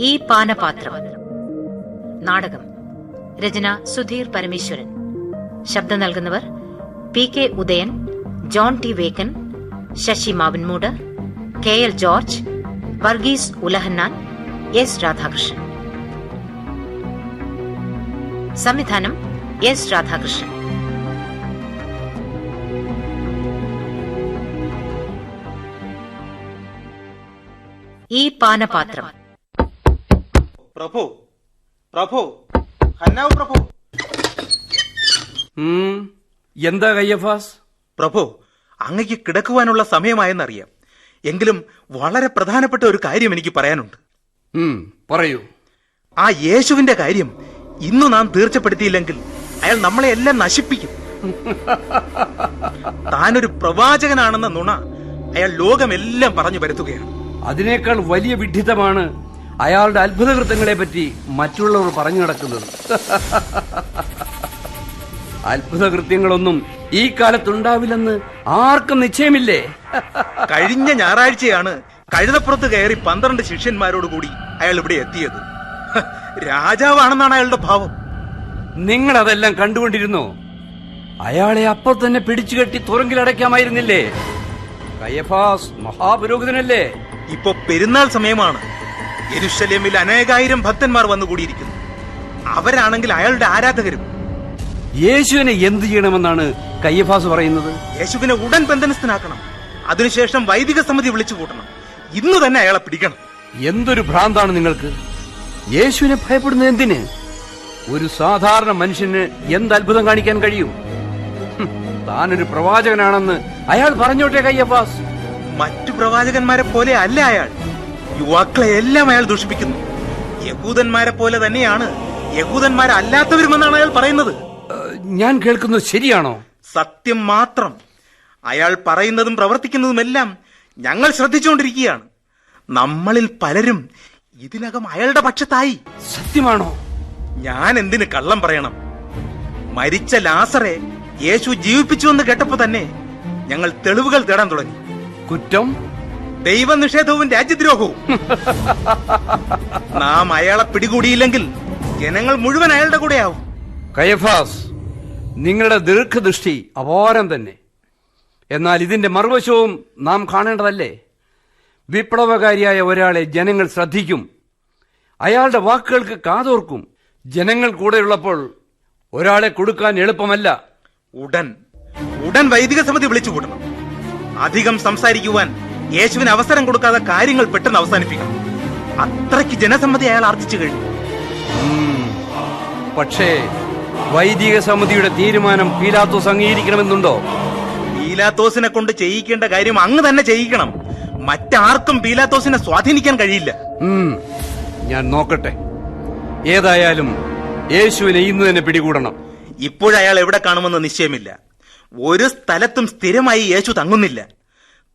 ഈ പാനപാത്രം. നാടകം. രചന സുധീർ പരമേശ്വരൻ. ശബ്ദം നൽകുന്നവർ P K Udayan John T Vekkan Sasi Mavanmood K L George Varghese Ulahannan S Radhakrishnan. സംവിധാനം എസ് രാധാകൃഷ്ണൻ. ഈ പാനപാത്രം പ്രഭു പ്രഭു ഹന്നാവ് പ്രഭു. എന്താ കയ്യഫാസ്? പ്രഭു അങ്ങയ്ക്ക് കിടക്കുവാനുള്ള സമയമായെന്നറിയാം. എങ്കിലും വളരെ പ്രധാനപ്പെട്ട ഒരു കാര്യം എനിക്ക് പറയാനുണ്ട്. പറയൂ. ആ യേശുവിന്റെ കാര്യം ഇന്നു നാം തീർച്ചപ്പെടുത്തിയില്ലെങ്കിൽ അയാൾ നമ്മളെ എല്ലാം നശിപ്പിക്കും. താനൊരു പ്രവാചകനാണെന്ന നുണ അയാൾ ലോകമെല്ലാം പറഞ്ഞു വരുത്തുകയാണ് അതിനേക്കാൾ വലിയ വിഡ്ഢിത്തമാണ് അയാളുടെ അത്ഭുതകൃത്യങ്ങളെ പറ്റി മറ്റുള്ളവർ പറഞ്ഞു നടക്കുന്നത്. അത്ഭുതകൃത്യങ്ങളൊന്നും ഈ കാലത്തുണ്ടാവില്ലെന്ന് ആർക്കും നിശ്ചയമില്ലേ? കഴിഞ്ഞ ഞായറാഴ്ചയാണ് കഴുതപ്പുറത്ത് കയറി പന്ത്രണ്ട് ശിഷ്യന്മാരോട് കൂടി അയാൾ ഇവിടെ എത്തിയത്. രാജാവാണെന്നാണ് അയാളുടെ ഭാവം. നിങ്ങൾ അതെല്ലാം കണ്ടുകൊണ്ടിരുന്നോ? അയാളെ അപ്പോൾ തന്നെ പിടിച്ചു കെട്ടി തുറങ്കിലടയ്ക്കാമായിരുന്നില്ലേ കയഫാസ് മഹാപുരോഹിതനല്ലേ? ഇപ്പൊ പെരുന്നാൾ സമയമാണ്. യെരുശലേമിൽ അനേകായിരം ഭക്തന്മാർ വന്നുകൂടിയിരിക്കുന്നു. അവരാണെങ്കിൽ അയാളുടെ ആരാധകരും. യേശുവിനെ എന്ത് ചെയ്യണമെന്നാണ് കയ്യഫാസ് പറയുന്നത്? യേശുവിനെ ഉടൻ ബന്ധനസ്ഥനാക്കണം. അതിനുശേഷം വൈദിക സമിതി വിളിച്ചു കൂട്ടണം. ഇന്ന് തന്നെ അയാളെ പിടിക്കണം. എന്തൊരു ഭ്രാന്താണ് നിങ്ങൾക്ക്? യേശുവിനെ ഭയപ്പെടുന്നത് എന്തിന്? ഒരു സാധാരണ മനുഷ്യന് എന്ത് അത്ഭുതം കാണിക്കാൻ കഴിയും? താനൊരു പ്രവാചകനാണെന്ന് അയാൾ പറഞ്ഞോട്ടെ കയ്യഫാസ്. മറ്റു പ്രവാചകന്മാരെ പോലെ അല്ല അയാൾ. യുവാക്കളെ എല്ലാം അയാൾ ദൂഷിപ്പിക്കുന്നു. യഹൂദന്മാരെ പോലെ തന്നെയാണ് യഹൂദന്മാരല്ലാത്തവരുമെന്നാണ് അയാൾ പറയുന്നത്. ഞാൻ കേൾക്കുന്നത് ശരിയാണോ? സത്യം മാത്രം. അയാൾ പറയുന്നതും പ്രവർത്തിക്കുന്നതുമെല്ലാം ഞങ്ങൾ ശ്രദ്ധിച്ചുകൊണ്ടിരിക്കുകയാണ്. നമ്മളിൽ പലരും ഇതിനകം അയാളുടെ പക്ഷത്തായി. സത്യമാണോ? ഞാൻ എന്തിന് കള്ളം പറയണം? മരിച്ച ലാസറെ യേശു ജീവിപ്പിച്ചു എന്ന് കേട്ടപ്പോ തന്നെ ഞങ്ങൾ തെളിവുകൾ തേടാൻ തുടങ്ങി. കുറ്റം? ദൈവനിഷേധവും രാജ്യദ്രോഹവും. നാം അയാളെ പിടികൂടിയില്ലെങ്കിൽ ജനങ്ങൾ മുഴുവൻ അയാളുടെ കൂടെയാവും. കൈഫാസ് നിങ്ങളുടെ ദീർഘദൃഷ്ടി അപാരം തന്നെ. എന്നാൽ ഇതിന്റെ മറുവശവും നാം കാണേണ്ടതല്ലേ? വിപ്ലവകാരിയായ ഒരാളെ ജനങ്ങൾ ശ്രദ്ധിക്കും. അയാളുടെ വാക്കുകൾക്ക് കാതോർക്കും. ജനങ്ങൾ കൂടെയുള്ളപ്പോൾ ഒരാളെ കൊടുക്കാൻ എളുപ്പമല്ല. ഉടൻ ഉടൻ വൈദിക സമിതി വിളിച്ചു കൂട്ടണം അധികം സംസാരിക്കുവാൻ യേശുവിന് അവസരം കൊടുക്കാതെ കാര്യങ്ങൾ പെട്ടെന്ന് അവസാനിപ്പിക്കും. അത്രയ്ക്ക് ജനസമ്മതി അയാൾ ആർജിച്ചു കഴിഞ്ഞു. പക്ഷേ വൈദിക സമിതിയുടെ തീരുമാനം പീലാത്തോസ് അംഗീകരിക്കണമെന്നുണ്ടോ? പീലാത്തോസിനെ കൊണ്ട് ചെയ്യിക്കേണ്ട കാര്യം അങ്ങ് തന്നെ ചെയ്യിക്കണം. മറ്റാർക്കും പീലാത്തോസിനെ സ്വാധീനിക്കാൻ കഴിയില്ല. ഞാൻ നോക്കട്ടെ. ഏതായാലും യേശുവിനെ ഇന്ന് തന്നെ പിടികൂടണം. ഇപ്പോഴയാൾ എവിടെ കാണുമെന്ന് നിശ്ചയമില്ല. ഒരു സ്ഥലത്തും സ്ഥിരമായി യേശു തങ്ങുന്നില്ല.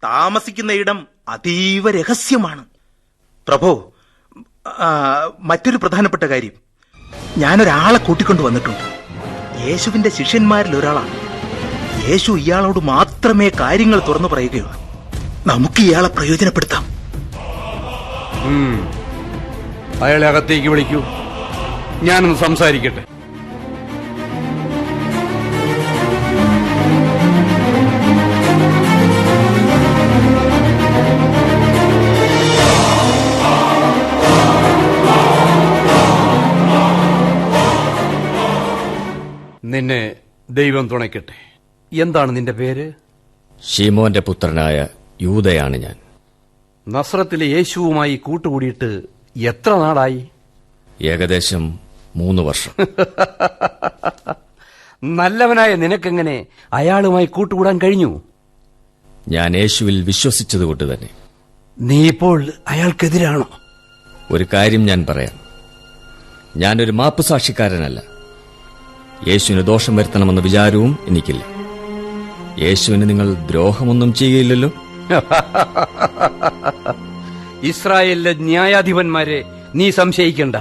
താമസിക്കുന്ന ഇടം അതീവ രഹസ്യമാണ്. പ്രഭോ മറ്റൊരു പ്രധാനപ്പെട്ട കാര്യം. ഞാനൊരാളെ കൂട്ടിക്കൊണ്ടു വന്നിട്ടുണ്ട്. യേശുവിന്റെ ശിഷ്യന്മാരിൽ ഒരാളാണ്. യേശു ഇയാളോട് മാത്രമേ കാര്യങ്ങൾ തുറന്നു പറയുകയുള്ളൂ. നമുക്ക് ഇയാളെ പ്രയോജനപ്പെടുത്താം. അയാളെ അകത്തേക്ക് വിളിക്കൂ. ഞാനൊന്ന് സംസാരിക്കട്ടെ. ദൈവം തുണയ്ക്കട്ടെ. എന്താണ് നിന്റെ പേര്? ഷീമോന്റെ പുത്രനായ യൂതയാണ് ഞാൻ. നസ്രത്തിലെ യേശുവുമായി കൂട്ടുകൂടിയിട്ട് എത്ര നാളായി? ഏകദേശം മൂന്ന് വർഷം. നല്ലവനായ നിനക്കെങ്ങനെ അയാളുമായി കൂട്ടുകൂടാൻ കഴിഞ്ഞു? ഞാൻ യേശുവിൽ വിശ്വസിച്ചതുകൊണ്ട് തന്നെ. നീ ഇപ്പോൾ അയാൾക്കെതിരാണോ? ഒരു കാര്യം ഞാൻ പറയാം. ഞാനൊരു മാപ്പുസാക്ഷിക്കാരനല്ല. യേശുവിന് ദോഷം വരുത്തണമെന്ന വിചാരവും എനിക്കില്ല. യേശുവിന് നിങ്ങൾ ദ്രോഹമൊന്നും ചെയ്യുകയില്ലല്ലോ ഇസ്രായേലിലെ ന്യായാധിപന്മാരെ നീ സംശയിക്കണ്ട.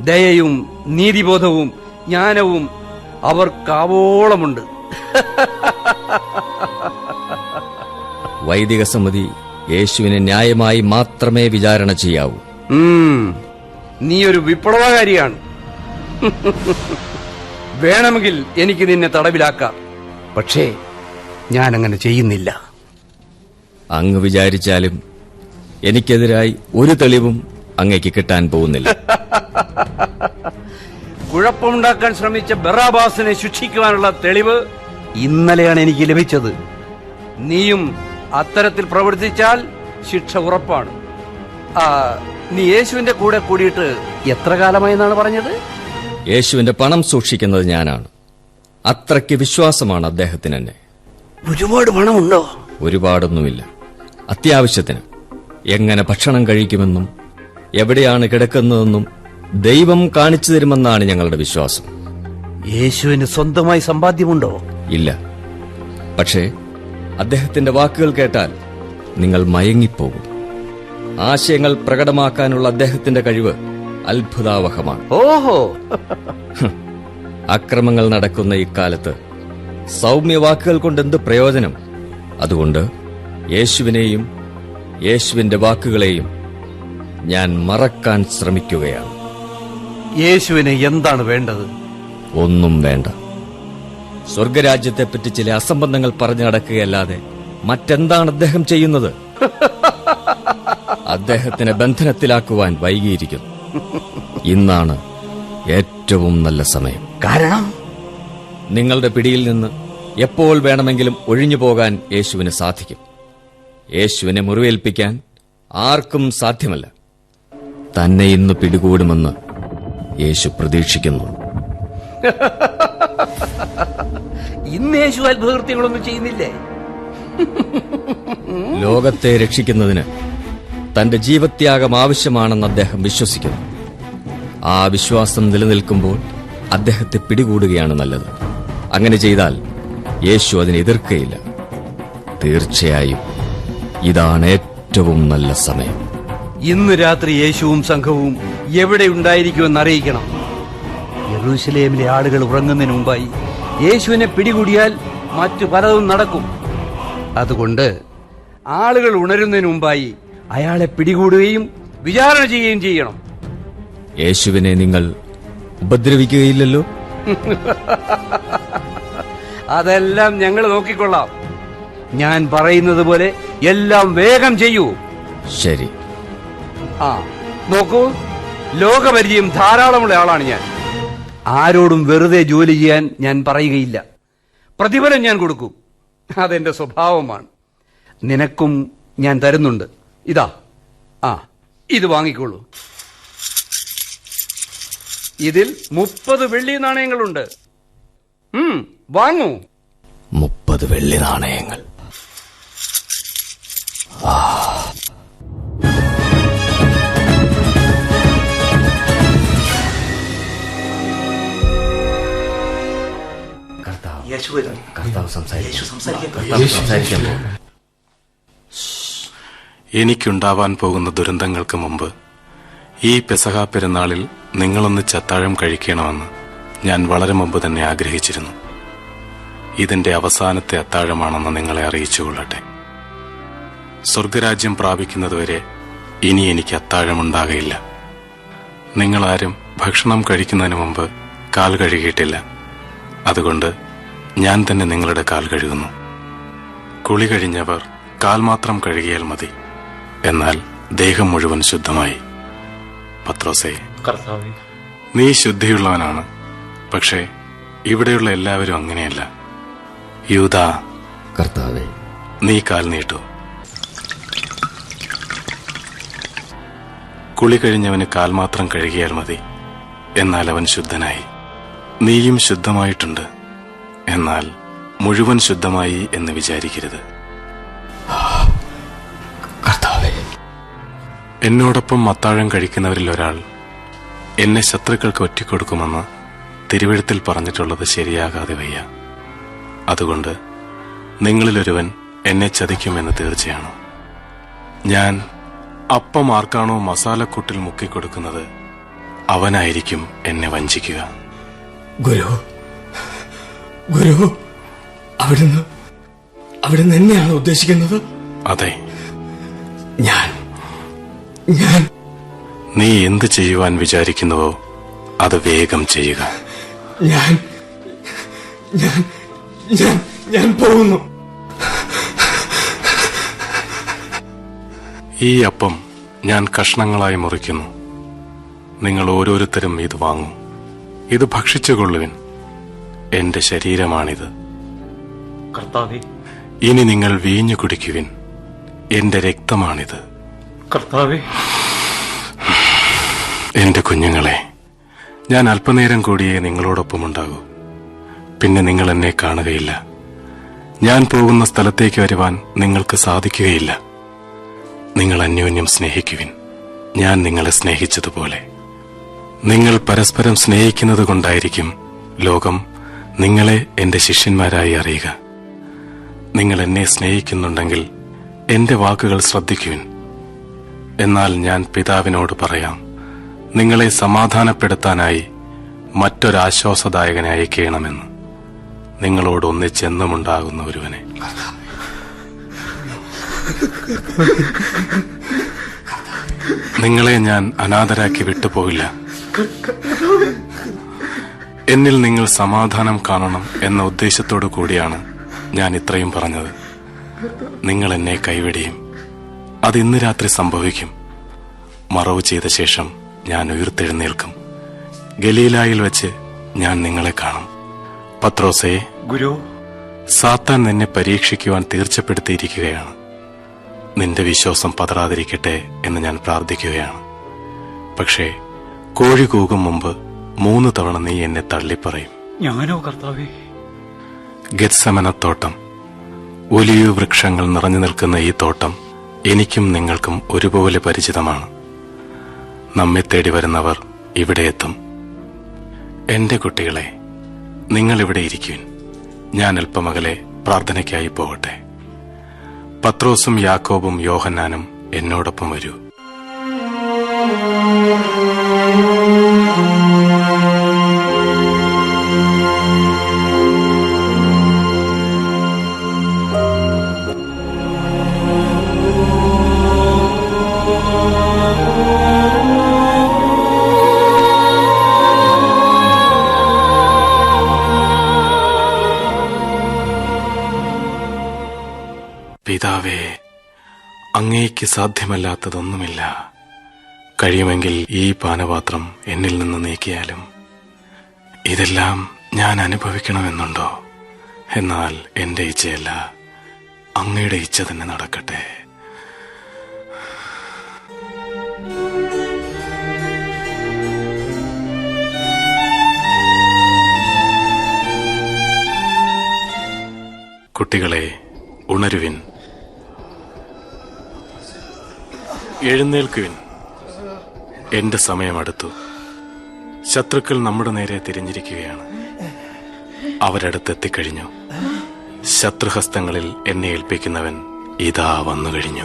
ദയയും നീതിബോധവും ജ്ഞാനവും അവർക്കാവോളമുണ്ട്. വൈദിക സമിതി യേശുവിനെ ന്യായമായി മാത്രമേ വിചാരണ ചെയ്യാവൂ. നീ ഒരു വിപ്ലവകാരിയാണ്. വേണമെങ്കിൽ എനിക്ക് നിന്നെ തടവിലാക്കാം. പക്ഷേ ഞാൻ അങ്ങനെ ചെയ്യുന്നില്ല. അങ്ങ് വിചാരിച്ചാലും എനിക്കെതിരായി ഒരു തെളിവും അങ്ങേക്ക് കിട്ടാൻ പോകുന്നില്ല. കുഴപ്പമുണ്ടാക്കാൻ ശ്രമിച്ച ബറാബാസിനെ ശിക്ഷിക്കുവാനുള്ള തെളിവ് ഇന്നലെയാണ് എനിക്ക് ലഭിച്ചത്. നീയും അത്തരത്തിൽ പ്രവർത്തിച്ചാൽ ശിക്ഷ ഉറപ്പാണ്. നീ യേശുവിന്റെ കൂടെ കൂടിയിട്ട് എത്ര കാലമായി എന്നാണ് പറഞ്ഞത്? യേശുവിന്റെ പണം സൂക്ഷിക്കുന്നത് ഞാനാണ്. അത്രയ്ക്ക് വിശ്വാസമാണ് അദ്ദേഹത്തിന് എന്നെ. ഒരുപാട് പണമുണ്ടോ? ഒരുപാടൊന്നുമില്ല. അത്യാവശ്യത്തിന്. എങ്ങനെ ഭക്ഷണം കഴിക്കുമെന്നും എവിടെയാണ് കിടക്കുന്നതെന്നും ദൈവം കാണിച്ചു തരുമെന്നാണ് ഞങ്ങളുടെ വിശ്വാസം. യേശുവിന് സ്വന്തമായി സമ്പാദ്യമുണ്ടോ? ഇല്ല. പക്ഷേ അദ്ദേഹത്തിന്റെ വാക്കുകൾ കേട്ടാൽ നിങ്ങൾ മയങ്ങിപ്പോകും. ആശയങ്ങൾ പ്രകടമാക്കാനുള്ള അദ്ദേഹത്തിന്റെ കഴിവ് അത്ഭുതാവഹമാണ്. ഓഹോ. അക്രമങ്ങൾ നടക്കുന്ന ഇക്കാലത്ത് സൗമ്യ വാക്കുകൾ കൊണ്ട് എന്ത് പ്രയോജനം? അതുകൊണ്ട് യേശുവിനെയും യേശുവിന്റെ വാക്കുകളെയും ഞാൻ മറക്കാൻ ശ്രമിക്കുകയാണ്. യേശുവിന് എന്താണ് വേണ്ടത്? ഒന്നും വേണ്ട. സ്വർഗരാജ്യത്തെപ്പറ്റി ചില അസംബന്ധങ്ങൾ പറഞ്ഞു നടക്കുകയല്ലാതെ മറ്റെന്താണ് അദ്ദേഹം ചെയ്യുന്നത്? അദ്ദേഹത്തിനെ ബന്ധനത്തിലാക്കുവാൻ വൈകിയിരിക്കുന്നു. ഇന്നാണ് ഏറ്റവും നല്ല സമയം. കാരണം? നിങ്ങളുടെ പിടിയിൽ നിന്ന് എപ്പോൾ വേണമെങ്കിലും ഒഴിഞ്ഞു പോകാൻ യേശുവിന് സാധിക്കും. യേശുവിനെ മുറിവേൽപ്പിക്കാൻ ആർക്കും സാധ്യമല്ല. തന്നെ ഇന്ന് പിടികൂടുമെന്ന് യേശു പ്രതീക്ഷിക്കുന്നു. ഇന്ന് യേശു അത്ഭുതകൃത്യങ്ങളൊന്നും ചെയ്യുന്നില്ലേ? ലോകത്തെ രക്ഷിക്കുന്നതിന് തന്റെ ജീവത്യാഗം ആവശ്യമാണെന്ന് അദ്ദേഹം വിശ്വസിക്കുന്നു. ആ വിശ്വാസം നിലനിൽക്കുമ്പോൾ അദ്ദേഹത്തെ പിടികൂടുകയാണ് നല്ലത്. അങ്ങനെ ചെയ്താൽ യേശു അതിനെ എതിർക്കയില്ല. തീർച്ചയായും ഇതാണ് ഏറ്റവും നല്ല സമയം. ഇന്ന് രാത്രി യേശുവും സംഘവും എവിടെ ഉണ്ടായിരിക്കുമെന്ന് അറിയിക്കണം. യറൂസലേമിലെ ആളുകൾ ഉറങ്ങുന്നതിന് മുമ്പായി യേശുവിനെ പിടികൂടിയാൽ മറ്റു പലതും നടക്കും. അതുകൊണ്ട് ആളുകൾ ഉണരുന്നതിന് മുമ്പായി അയാളെ പിടികൂടുകയും വിചാരണ ചെയ്യുകയും ചെയ്യണം. യേശുവിനെ നിങ്ങൾ ഉപദ്രവിക്കുകയില്ലല്ലോ? അതെല്ലാം ഞങ്ങൾ നോക്കിക്കൊള്ളാം. ഞാൻ പറയുന്നത് പോലെ എല്ലാം വേഗം ചെയ്യൂ. ശരി. ആ നോക്കൂ. ലോകപരിചയം ധാരാളമുള്ള ആളാണ് ഞാൻ. ആരോടും വെറുതെ ജോലി ചെയ്യാൻ ഞാൻ പറയുകയില്ല. പ്രതിഫലം ഞാൻ കൊടുക്കും. അതെന്റെ സ്വഭാവമാണ്. നിനക്കും ഞാൻ തരുന്നുണ്ട്. ഇതാ. ആ ഇത് വാങ്ങിക്കോളൂ. ഇതിൽ മുപ്പത് വെള്ളി നാണയങ്ങളുണ്ട്. ഉം, വാങ്ങൂ. മുപ്പത് വെള്ളി നാണയങ്ങൾ. യേശു സംസാരിക്കും യേശു സംസാരിക്കാൻ എനിക്കുണ്ടാവാൻ പോകുന്ന ദുരന്തങ്ങൾക്ക് മുമ്പ് ഈ പെസഹ പെരുന്നാളിൽ നിങ്ങളൊന്ന് ചത്താഴം കഴിക്കണമെന്ന് ഞാൻ വളരെ മുമ്പ് തന്നെ ആഗ്രഹിച്ചിരുന്നു. ഇതിന്റെ അവസാനത്തെ അത്താഴമാണെന്ന് നിങ്ങളെ അറിയിച്ചുകൊള്ളട്ടെ. സ്വർഗരാജ്യം പ്രാപിക്കുന്നതുവരെ ഇനി എനിക്ക് അത്താഴമുണ്ടാകയില്ല. നിങ്ങളാരും ഭക്ഷണം കഴിക്കുന്നതിന് മുമ്പ് കാൽ കഴുകിയിട്ടില്ല. അതുകൊണ്ട് ഞാൻ തന്നെ നിങ്ങളുടെ കാൽ കഴുകുന്നു. കുളി കഴിഞ്ഞവർ കാൽ മാത്രം കഴുകിയാൽ മതി. എന്നാൽ ദേഹം മുഴുവൻ ശുദ്ധമായി. പത്രോസേ കർത്താവേ. നീ ശുദ്ധിയുള്ളവനാണ്. പക്ഷേ ഇവിടെയുള്ള എല്ലാവരും അങ്ങനെയല്ല. യൂത കർത്താവേ. നീ കാൽ നീട്ടു. കുളി കഴിഞ്ഞവന് കാൽ മാത്രം കഴുകിയാൽ മതി. എന്നാൽ അവൻ ശുദ്ധനായി. നീയും ശുദ്ധമായിട്ടുണ്ട്. എന്നാൽ മുഴുവൻ ശുദ്ധമായി എന്ന് വിചാരിക്കരുത്. എന്നോടൊപ്പം മത്താഴം കഴിക്കുന്നവരിൽ ഒരാൾ എന്നെ ശത്രുക്കൾക്ക് ഒറ്റിക്കൊടുക്കുമെന്ന് തിരുവഴുത്തിൽ പറഞ്ഞിട്ടുള്ളത് ശരിയാകാതെ വയ്യ. അതുകൊണ്ട് നിങ്ങളിലൊരുവൻ എന്നെ ചതിക്കുമെന്ന് തീർച്ചയാണ്. ഞാൻ അപ്പം ആർക്കാണോ മസാലക്കൂട്ടിൽ മുക്കിക്കൊടുക്കുന്നത് അവനായിരിക്കും എന്നെ വഞ്ചിക്കുക. ഗുരു ഗുരു അവിടുന്ന് അവിടുന്ന് എന്നെയാണ് ഉദ്ദേശിക്കുന്നത്? അതെ. ഞാൻ ഞാൻ നീ എന്ത് ചെയ്യുവാൻ വിചാരിക്കുന്നുവോ അത് വേഗം ചെയ്യുക. ഞാൻ ഞാൻ ഞാൻ ഞാൻ പോകുന്നു. ഈ അപ്പം ഞാൻ കഷ്ണങ്ങളായി മുറിക്കുന്നു. നിങ്ങൾ ഓരോരുത്തരും ഇത് വാങ്ങും. ഇത് ഭക്ഷിച്ചുകൊള്ളുവിൻ. എന്റെ ശരീരമാണിത്. കർത്താവെ. ഇനി നിങ്ങൾ വീഞ്ഞു കുടിക്കുവിൻ. എന്റെ രക്തമാണിത്. കർത്താവെ. എന്റെ കുഞ്ഞുങ്ങളെ ഞാൻ അല്പനേരം കൂടിയേ നിങ്ങളോടൊപ്പം ഉണ്ടാകൂ പിന്നെ നിങ്ങൾ എന്നെ കാണുകയില്ല. ഞാൻ പോകുന്ന സ്ഥലത്തേക്ക് വരുവാൻ നിങ്ങൾക്ക് സാധിക്കുകയില്ല. നിങ്ങൾ അന്യോന്യം സ്നേഹിക്കുവിൻ. ഞാൻ നിങ്ങളെ സ്നേഹിച്ചതുപോലെ. നിങ്ങൾ പരസ്പരം സ്നേഹിക്കുന്നത് കൊണ്ടായിരിക്കും ലോകം നിങ്ങളെ എന്റെ ശിഷ്യന്മാരായി അറിയുക. നിങ്ങൾ എന്നെ സ്നേഹിക്കുന്നുണ്ടെങ്കിൽ എന്റെ വാക്കുകൾ ശ്രദ്ധിക്കുവിൻ. എന്നാൽ ഞാൻ പിതാവിനോട് പറയാം നിങ്ങളെ സമാധാനപ്പെടുത്താനായി മറ്റൊരാശ്വാസദായകനെ അയക്കണമെന്ന് നിങ്ങളോട് ഒന്നിച്ചെന്നുമുണ്ടാകുന്ന ഒരുവനെ. നിങ്ങളെ ഞാൻ അനാഥരാക്കി വിട്ടുപോകില്ല. എന്നിൽ നിങ്ങൾ സമാധാനം കാണണം എന്ന ഉദ്ദേശത്തോടു കൂടിയാണ് ഞാൻ ഇത്രയും പറഞ്ഞത്. നിങ്ങൾ എന്നെ കൈവിടിയും. അത് ഇന്ന് രാത്രി സംഭവിക്കും. മറവ് ചെയ്ത ശേഷം ഞാൻ ഉയർത്തെഴുന്നേൽക്കും. ഗലീലായിൽ വെച്ച് ഞാൻ നിങ്ങളെ കാണും. പത്രോസേ ഗുരു. സാത്താൻ നിന്നെ പരീക്ഷിക്കുവാൻ തീർച്ചപ്പെടുത്തിയിരിക്കുകയാണ്. നിന്റെ വിശ്വാസം പതറാതിരിക്കട്ടെ എന്ന് ഞാൻ പ്രാർത്ഥിക്കുകയാണ്. പക്ഷേ കോഴി കൂകും മുമ്പ് മൂന്ന് തവണ നീ എന്നെ തള്ളിപ്പറയും. ഞാനോ കർത്താവേ? ഗത്സമനത്തോട്ടം. ഒലിയു വൃക്ഷങ്ങൾ നിറഞ്ഞു നിൽക്കുന്ന ഈ തോട്ടം എനിക്കും നിങ്ങൾക്കും ഒരുപോലെ പരിചിതമാണ്. നമ്മെ തേടി വരുന്നവർ ഇവിടെ എത്തും. എന്റെ കുട്ടികളെ നിങ്ങൾ ഇവിടെ ഇരിക്കുവിൻ. ഞാൻ അല്പമകലെ പ്രാർത്ഥനയ്ക്കായി പോകട്ടെ. പത്രോസും യാക്കോബും യോഹന്നാനും എന്നോടൊപ്പം വരൂ. പിതാവേ അങ്ങേക്ക് സാധ്യമല്ലാത്തതൊന്നുമില്ല. കഴിയുമെങ്കിൽ ഈ പാനപാത്രം എന്നിൽ നിന്ന് നീക്കിയാലും ഇതെല്ലാം ഞാൻ അനുഭവിക്കണമെന്നുണ്ടോ? എന്നാൽ എന്റെ ഇച്ഛയല്ല. അങ്ങയുടെ ഇച്ഛ തന്നെ നടക്കട്ടെ. കുട്ടികളെ ഉണരുവിൻ. എഴുന്നേൽക്കുവിൻ. എന്റെ സമയമടുത്തു ശത്രുക്കൾ നമ്മുടെ നേരെ തിരിഞ്ഞിരിക്കുകയാണ്. അവരടുത്തെത്തിക്കഴിഞ്ഞു. ശത്രുഹസ്തങ്ങളിൽ എന്നെ ഏൽപ്പിക്കുന്നവൻ ഇതാ വന്നു കഴിഞ്ഞു.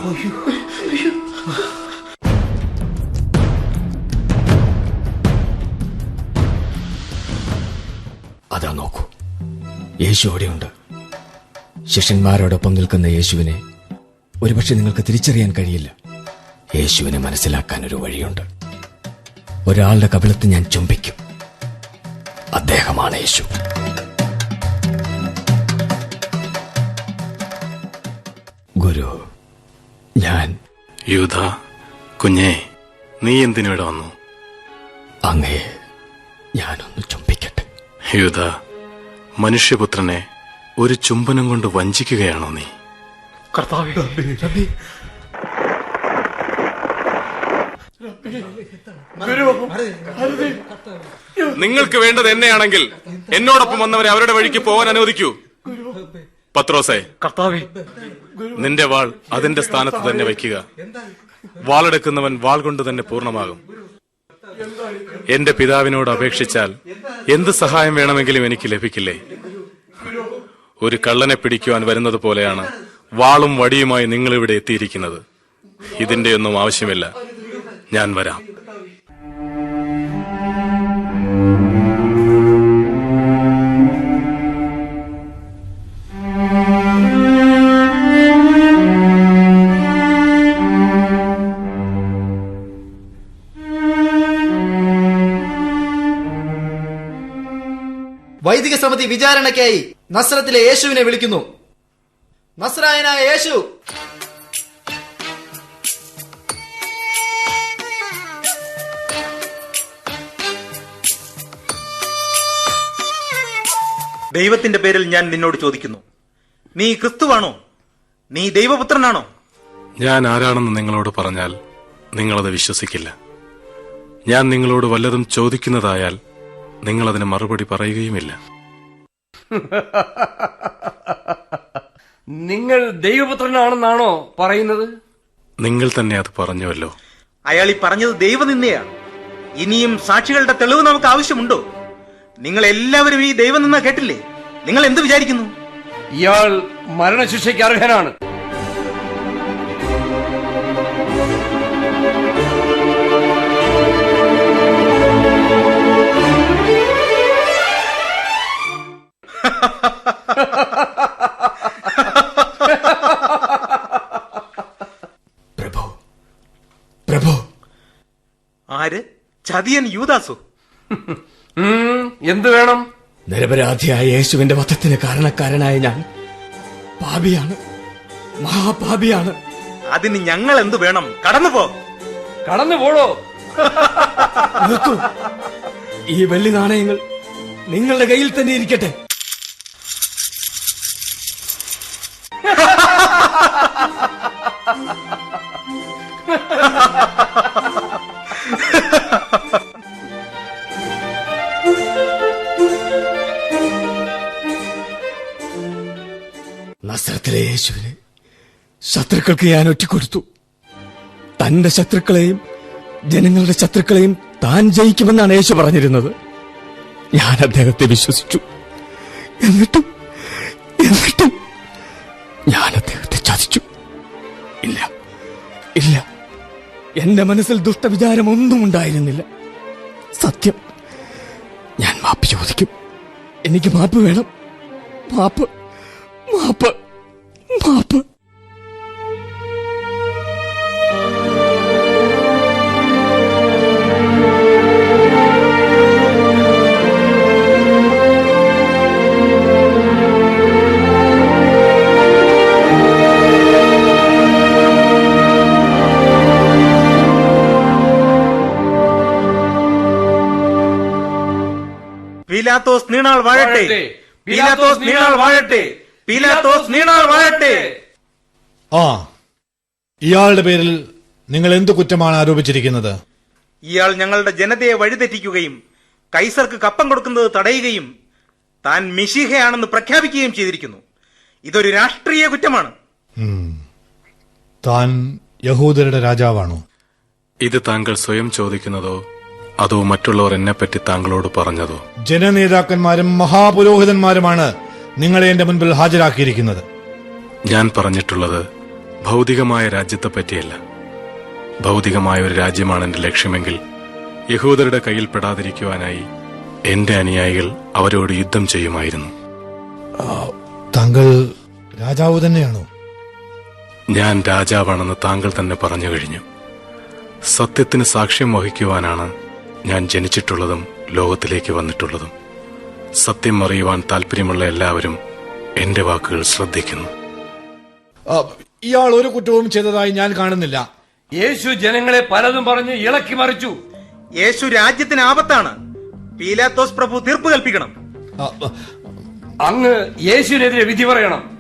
അതാ നോക്കൂ. യേശു അവിടെയുണ്ട്. ശിഷ്യന്മാരോടൊപ്പം നിൽക്കുന്ന യേശുവിനെ ഒരുപക്ഷെ നിങ്ങൾക്ക് തിരിച്ചറിയാൻ കഴിയില്ല. യേശുവിനെ മനസ്സിലാക്കാൻ ഒരു വഴിയുണ്ട്. ഒരാളുടെ കപിലത്ത് ഞാൻ ചുംബിക്കും. അദ്ദേഹമാണ് യേശു. ഗുരു ഞാൻ യൂത കുഞ്ഞേ നീ എന്തിനിവിടെ വന്നു? അങ്ങയെ ഞാനൊന്ന് ചുംബിക്കട്ടെ. യൂത മനുഷ്യപുത്രനെ ഒരു ചുംബനം കൊണ്ട് വഞ്ചിക്കുകയാണോ നീ? കർത്താവെ നിങ്ങൾക്ക് വേണ്ടത് എന്നെയാണെങ്കിൽ എന്നോടൊപ്പം വന്നവരെ അവരുടെ വഴിക്ക് പോകാൻ അനുവദിക്കൂ. പത്രോസേ കർത്താവെ. നിന്റെ വാൾ അതിന്റെ സ്ഥാനത്ത് തന്നെ വയ്ക്കുക. വാളെടുക്കുന്നവൻ വാൾ കൊണ്ട് തന്നെ പൂർണമാകും. എന്റെ പിതാവിനോട് അപേക്ഷിച്ചാൽ എന്ത് സഹായം വേണമെങ്കിലും എനിക്ക് ലഭിക്കില്ലേ? ഒരു കള്ളനെ പിടിക്കുവാൻ വരുന്നത് പോലെയാണ് വാളും വടിയുമായി നിങ്ങൾ ഇവിടെ എത്തിയിരിക്കുന്നത് ഇതിന്റെയൊന്നും ആവശ്യമില്ല. ഞാൻ വരാം. വൈദിക സമിതി വിചാരണയ്ക്കായി നസ്രത്തിലെ യേശുവിനെ വിളിക്കുന്നു. നസ്രായനായ യേശു ദൈവത്തിന്റെ പേരിൽ ഞാൻ നിന്നോട് ചോദിക്കുന്നു. നീ ക്രിസ്തുവാണോ? നീ ദൈവപുത്രനാണോ? ഞാൻ ആരാണെന്ന് നിങ്ങളോട് പറഞ്ഞാൽ നിങ്ങളത് വിശ്വസിക്കില്ല. ഞാൻ നിങ്ങളോട് വല്ലതും ചോദിക്കുന്നതായാൽ നിങ്ങൾ നിങ്ങളതിന് മറുപടി പറയുകയുമില്ല. നിങ്ങൾ ദൈവപുത്രനാണെന്നാണോ പറയുന്നത്? നിങ്ങൾ തന്നെ അത് പറഞ്ഞുവല്ലോ. അയാൾ ഈ പറഞ്ഞത് ദൈവനിന്ദയാണ്. ഇനിയും സാക്ഷികളുടെ തെളിവ് നമുക്ക് ആവശ്യമുണ്ടോ? നിങ്ങൾ എല്ലാവരും ഈ ദൈവം നിന്നാ കേട്ടില്ലേ? നിങ്ങൾ എന്ത് വിചാരിക്കുന്നു? ഇയാൾ മരണശിക്ഷയ്ക്ക് അർഹനാണ്. പ്രഭു പ്രഭു. ആര്? ചതിയൻ യൂദാസു? എന്ത് വേണം? നിരപരാധിയായ യേശുവിന്റെ വധത്തിന് കാരണക്കാരനായ ഞാൻ പാപിയാണ്. മഹാപാപിയാണ്. അതിന് ഞങ്ങൾ എന്തു വേണം? കടന്നു പോ. കടന്നു പോടോ. നിർത്തൂ. ഈ വെള്ളി നാണയങ്ങൾ നിങ്ങളുടെ കയ്യിൽ തന്നെ ഇരിക്കട്ടെ. നസ്രത്തിലെ യേശുവിനെ ശത്രുക്കൾക്ക് ഞാൻ ഒറ്റിക്കൊടുത്തു. തന്റെ ശത്രുക്കളെയും ജനങ്ങളുടെ ശത്രുക്കളെയും താൻ ജയിക്കുമെന്നാണ് യേശു പറഞ്ഞിരുന്നത്. ഞാൻ അദ്ദേഹത്തെ വിശ്വസിച്ചു. എന്നിട്ടും എന്നിട്ടും ഞാൻ അദ്ദേഹത്തെ ചതിച്ചു. ഇല്ല ഇല്ല. എന്റെ മനസ്സിൽ ദുഷ്ടവിചാരം ഒന്നും ഉണ്ടായിരുന്നില്ല. സത്യം ഞാൻ മാപ്പ് ചോദിക്കും. എനിക്ക് മാപ്പ് വേണം. മാപ്പ് മാപ്പ്. മാപ്പ് പീലാത്തോസ് നീണാൾ വാഴട്ടെ വാഴട്ടെ. പീലാത്തോസ് നീണാൾ വാഴട്ടെ പീലാത്തോസ് നീണാൾ വാഴട്ടെ. ആ ഇയാളുടെ പേരിൽ നിങ്ങൾ എന്തു കുറ്റമാണ് ആരോപിച്ചിരിക്കുന്നത്? ഇയാൾ ഞങ്ങളുടെ ജനതയെ വഴിതെറ്റിക്കുകയും കൈസർക്ക് കപ്പം കൊടുക്കുന്നത് തടയുകയും താൻ മിശിഹയാണെന്ന് പ്രഖ്യാപിക്കുകയും ചെയ്തിരിക്കുന്നു. ഇതൊരു രാഷ്ട്രീയ കുറ്റമാണ്. താൻ യഹൂദരുടെ രാജാവാണോ? ഇത് താങ്കൾ സ്വയം ചോദിക്കുന്നതോ അതോ മറ്റുള്ളവർ എന്നെപ്പറ്റി താങ്കളോട് പറഞ്ഞതോ? ജനനേതാക്കന്മാരും മഹാപുരോഹിതന്മാരുമാണ് നിങ്ങളെ എന്റെ മുൻപിൽ ഹാജരാക്കിയിരിക്കുന്നത്. ഞാൻ പറഞ്ഞിട്ടുള്ളത് ഭൗതികമായ രാജ്യത്തെ പറ്റിയല്ല. ഭൗതികമായ ഒരു രാജ്യമാണ് എന്റെ ലക്ഷ്യമെങ്കിൽ യഹൂദരുടെ കയ്യിൽ പെടാതിരിക്കുവാനായി എന്റെ അനുയായികൾ അവരോട് യുദ്ധം ചെയ്യുമായിരുന്നു. താങ്കൾ രാജാവ് തന്നെയാണോ? ഞാൻ രാജാവാണെന്ന് താങ്കൾ തന്നെ പറഞ്ഞു കഴിഞ്ഞു. സത്യത്തിന് സാക്ഷ്യം വഹിക്കുവാനാണ് ഞാൻ ജനിച്ചിട്ടുള്ളതും ലോകത്തിലേക്ക് വന്നിട്ടുള്ളതും. സത്യം അറിയുവാൻ താല്പര്യമുള്ള എല്ലാവരും എന്റെ വാക്കുകൾ ശ്രദ്ധിക്കുന്നു. ഇയാൾ ഒരു കുറ്റവും ചെയ്തതായി ഞാൻ കാണുന്നില്ല. യേശു ജനങ്ങളെ പലതും പറഞ്ഞ് ഇളക്കി മറിച്ചു. യേശു രാജ്യത്തിന് ആപത്താണ്. പീലാത്തോസ് പ്രഭു തീർപ്പ് കൽപ്പിക്കണം. അങ്ങ് യേശുവിനെതിരെ വിധി പറയണം.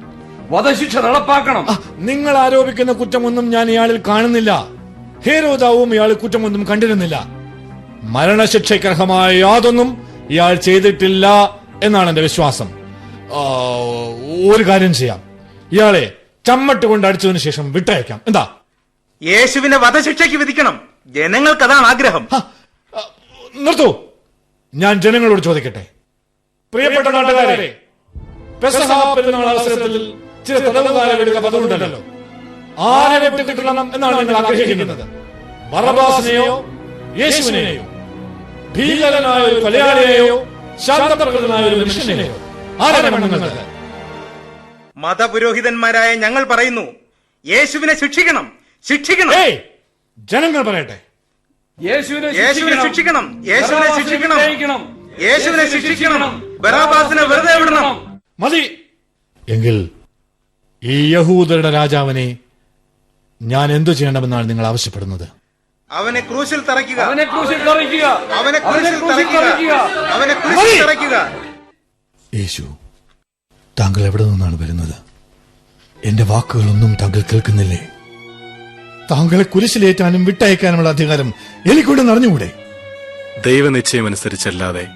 വധശിക്ഷ നടപ്പാക്കണം. നിങ്ങൾ ആരോപിക്കുന്ന കുറ്റമൊന്നും ഞാൻ ഇയാളിൽ കാണുന്നില്ല. ഹേരോദാവും ഇയാൾ കുറ്റമൊന്നും കണ്ടിരുന്നില്ല. മരണശിക്ഷയ്ക്കർഹമായ യാതൊന്നും ഇയാൾ ചെയ്തിട്ടില്ല എന്നാണ് എന്റെ വിശ്വാസം. ഒരു കാര്യം ചെയ്യാം. ഇയാളെ ചമ്മട്ട് കൊണ്ട് അടിച്ചതിന് ശേഷം വിട്ടയക്കാം. എന്താ? യേശുവിനെ വധശിക്ഷയ്ക്ക് വിധിക്കണം. ജനങ്ങൾക്ക് അതാണ് ആഗ്രഹം നിർത്തു നിർത്തൂ. ഞാൻ ജനങ്ങളോട് ചോദിക്കട്ടെ. പ്രിയപ്പെട്ട നാട്ടുകാരെ പെസഹ പെരുന്നാൾ അവസരത്തിൽ ചില തടവുകാരുടെ പദമുണ്ടല്ലോ ആരെ വെട്ടിക്കിട്ടണം എന്നാണ് നിങ്ങൾ ആഗ്രഹിക്കുന്നത്. ബറബാസിനെയോ യേശുവിനെയോ. ഭീകരനായ ഒരു കൊലയാളിയെയോ ശാന്തപ്രകൃതനായ ഒരു മനുഷ്യനെയോ? ആരാണ് നിങ്ങൾക്ക് മതപുരോഹിതന്മാരായ ഞങ്ങൾ പറയുന്നു യേശുവിനെ ശിക്ഷിക്കണം ശിക്ഷിക്കണം. ജനങ്ങൾ പറയട്ടെ. യേശുവിനെ ശിക്ഷിക്കണം. യേശുവിനെ ശിക്ഷിക്കണം. യേശുവിനെ ശിക്ഷിക്കണം ബറാബാസിനെ വെറുതെ വിടണം. മതി. എങ്കിൽ ഈ യഹൂദരുടെ രാജാവിനെ ഞാൻ എന്തു ചെയ്യണമെന്നാണ് നിങ്ങൾ ആവശ്യപ്പെടുന്നത്? അവനെ ക്രൂശിൽ തറയ്ക്കുക. അവനെ ക്രൂശിൽ തറയ്ക്കുക. അവനെ ക്രൂശിൽ തറയ്ക്കുക. തറയ്ക്കുക. അവനെ ക്രൂശിൽ തറയ്ക്കുക. യേശു താങ്കൾ എവിടെ നിന്നാണ് വരുന്നത്? എന്റെ വാക്കുകളൊന്നും താങ്കൾ കേൾക്കുന്നില്ലേ? താങ്കളെ കുരിശിലേറ്റാനും വിട്ടയക്കാനുമുള്ള അധികാരം എനിക്കൊണ്ട് നിറഞ്ഞുകൂടെ ദൈവനിശ്ചയമനുസരിച്ചല്ലാതെ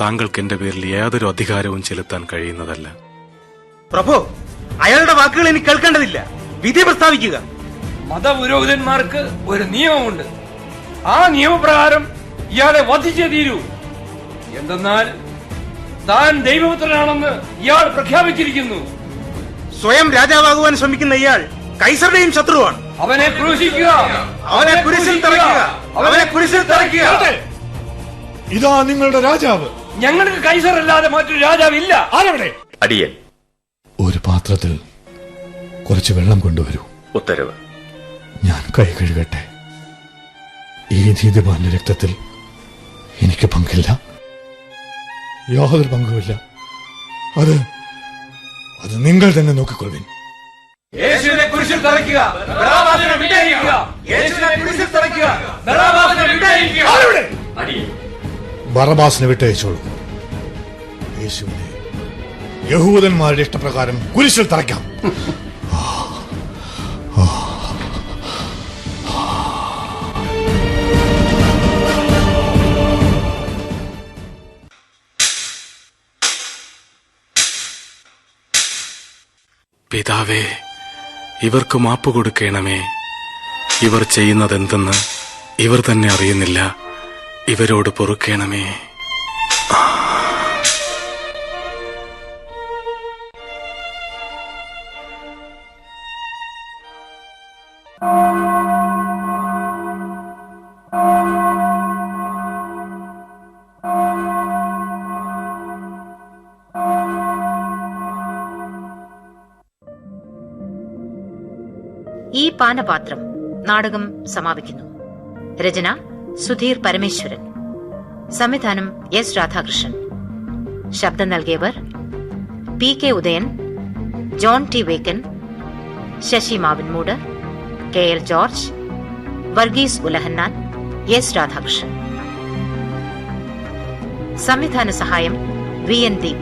താങ്കൾക്ക് എന്റെ പേരിൽ യാതൊരു അധികാരവും ചെലുത്താൻ കഴിയുന്നതല്ല. പ്രഭോ അയാളുടെ വാക്കുകൾ എനിക്ക് കേൾക്കേണ്ടതില്ല. വിധി പ്രസ്താവിക്കുക. മതപുരോഹിതന്മാർക്ക് ഒരു നിയമമുണ്ട്. ആ നിയമപ്രകാരം ഇയാളെ വധിച്ചേ തീരൂ. എന്തെന്നാൽ താൻ ദൈവപുത്രനാണെന്ന് ഇയാൾ പ്രഖ്യാപിച്ചിരിക്കുന്നു. സ്വയം രാജാവാകുവാൻ ശ്രമിക്കുന്ന ഇയാൾ കൈസറുടെയും ശത്രുവാണ്. അവനെ ക്രൂശിക്കുക. അവനെ കുരിശിൽ തറയ്ക്കുക. അവനെ കുരിശിൽ തറയ്ക്കുക. ഇതാ നിങ്ങളുടെ രാജാവ്. ഞങ്ങൾക്ക് കൈസർ അല്ലാതെ മറ്റൊരു രാജാവില്ല. ആരവിടെ? അടിയൻ. ഒരു പാത്രത്തിൽ കുറച്ച് വെള്ളം കൊണ്ടുവരൂ. ഉത്തരവ്. ഞാൻ കൈ കഴുകട്ടെ. ഈ നീതിമാന്റെ രക്തത്തിൽ എനിക്ക് പങ്കില്ല. യാതൊരു പങ്കുമില്ല. അത് അത് നിങ്ങൾ തന്നെ നോക്കിക്കൊള്ളുവിൻ യേശുവിനെ കുരിശിൽ തറയ്ക്കുക. ബറാബാസിനെ വിട്ടയക്കുക. യേശുവിനെ കുരിശിൽ തറയ്ക്കുക. ബറാബാസിനെ വിട്ടയക്കുക. അടിയൻ ബറബാസിനെ വിട്ടയച്ചോളൂ. യേശുവിനെ യഹൂദന്മാരുടെ ഇഷ്ടപ്രകാരം കുരിശിൽ തറയ്ക്കാം. ഇവർക്ക് മാപ്പ് കൊടുക്കണമേ. ഇവർ ചെയ്യുന്നതെന്തെന്ന് ഇവർ തന്നെ അറിയുന്നില്ല. ഇവരോട് പൊറുക്കണമേ. ഈ പാനപാത്രം നാടകം സമാപിക്കുന്നു. രചന സുധീർ പരമേശ്വരൻ. സംവിധാനം എസ് രാധാകൃഷ്ണൻ. ശബ്ദം നൽകിയവർ P K Udayan John T Vekkan Sasi Mavinmood K L George Varghese Ulahannan S Radhakrishnan. സംവിധാന സഹായം വി എൻ ദീപ.